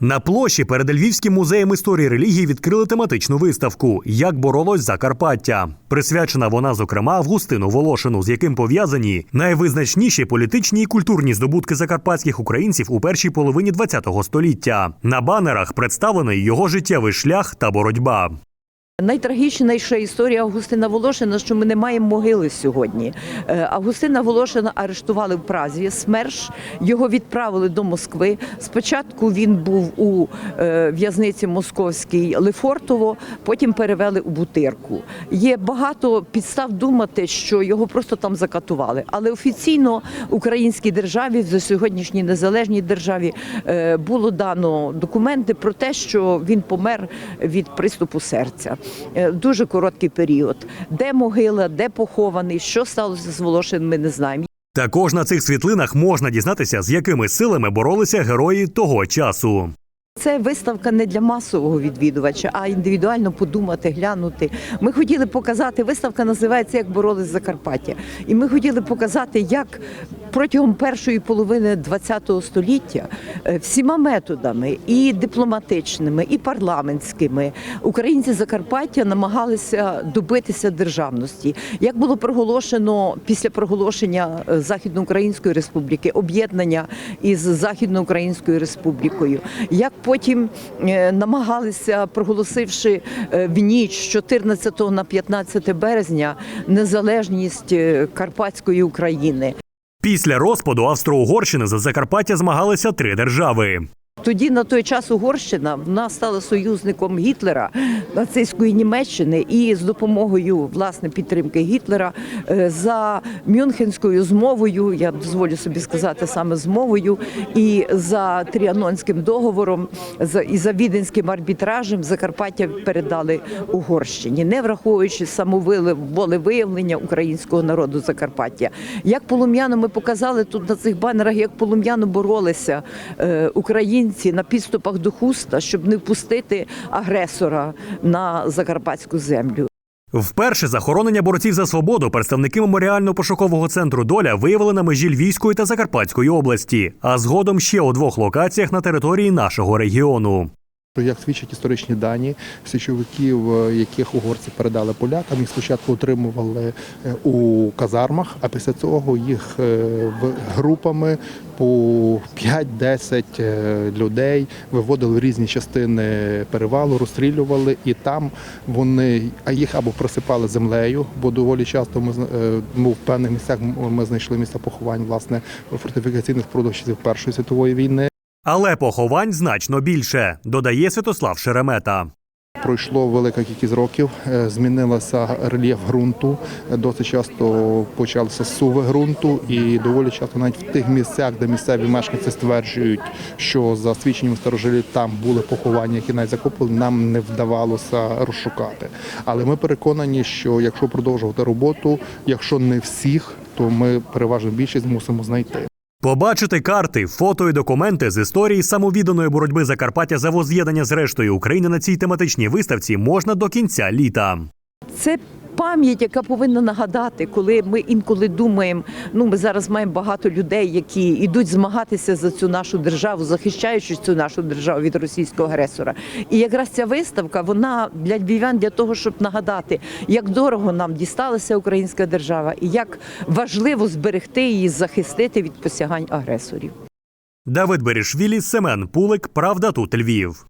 На площі перед Львівським музеєм історії релігії відкрили тематичну виставку Як боролось Закарпаття. Присвячена вона, зокрема, Августину Волошину, з яким пов'язані найвизначніші політичні і культурні здобутки закарпатських українців у першій половині ХХ століття. На банерах представлений його життєвий шлях та боротьба. Найтрагічніша історія Августина Волошина, що ми не маємо могили сьогодні. Е, Августина Волошина арештували в Празі. СМЕРШ його відправили до Москви. Спочатку він був у е, в'язниці московській Лефортово, потім перевели у Бутирку. Є багато підстав думати, що його просто там закатували. Але офіційно українській державі, в сьогоднішній незалежній державі, е, було дано документи про те, що він помер від приступу серця. Е, Дуже короткий період. Де могила, де похований, що сталося з Волошиним, ми не знаємо. Також на цих світлинах можна дізнатися, з якими силами боролися герої того часу. Це виставка не для масового відвідувача, а індивідуально подумати, глянути. Ми хотіли показати, виставка називається Як боролись Закарпаття. І ми хотіли показати, як протягом першої половини ХХ століття е, всіма методами, і дипломатичними, і парламентськими, українці Закарпаття намагалися добитися державності. Як було проголошено після проголошення е, Західноукраїнської республіки, об'єднання із Західноукраїнською республікою, як потім е, намагалися, проголосивши в ніч з 14 на 15 березня незалежність Карпатської України. Після розпаду Австро-Угорщини за Закарпаття змагалися три держави. Тоді на той час Угорщина вона стала союзником Гітлера нацистської Німеччини і з допомогою власне підтримки Гітлера е, за Мюнхенською змовою, я дозволю собі сказати саме змовою, і за Тріанонським договором, і за віденським арбітражем Закарпаття передали Угорщині, не враховуючи самоволевиявлення українського народу Закарпаття. Як полум'яно ми показали тут на цих банерах, як полум'яно боролися е, українці на підступах до хуста, щоб не впустити агресора на закарпатську землю. Вперше захоронення борців за свободу представники меморіально-пошукового центру Доля виявили на межі Львівської та Закарпатської області, а згодом ще у двох локаціях на території нашого регіону. Як свідчать історичні дані, січовиків, е, яких угорці передали полякам, їх спочатку отримували е, у казармах, а після цього їх е, групами по 5-10 е, людей виводили в різні частини перевалу, розстрілювали, і там вони а їх або присипали землею, бо доволі часто ми ну, в певних місцях ми знайшли місця поховань власне фортифікаційних споруд Першої світової війни. Але поховань значно більше, додає Святослав Шеремета. Пройшло велика кількість років, е, змінилася рельєф ґрунту. Досить часто почалися суви ґрунту, і доволі часто навіть в тих місцях, де місцеві мешканці стверджують, що за свідченням старожилів там були поховання, які навіть закопали, нам не вдавалося розшукати. Але ми переконані, що якщо продовжувати роботу, якщо не всіх, то ми переважно більшість мусимо знайти. Побачити карти, фото і документи з історії самовідданої боротьби Закарпаття за воз'єднання з рештою України на цій тематичній виставці можна до кінця літа. Це пам'ять, яка повинна нагадати, коли ми інколи думаємо, ну ми зараз маємо багато людей, які йдуть змагатися за цю нашу державу, захищаючи цю нашу державу від російського агресора. І якраз ця виставка вона для львів'ян для того, щоб нагадати, як дорого нам дісталася українська держава, і як важливо зберегти її, захистити від посягань агресорів. Давид Берішвілі, Семен Пулик. Правда тут Львів.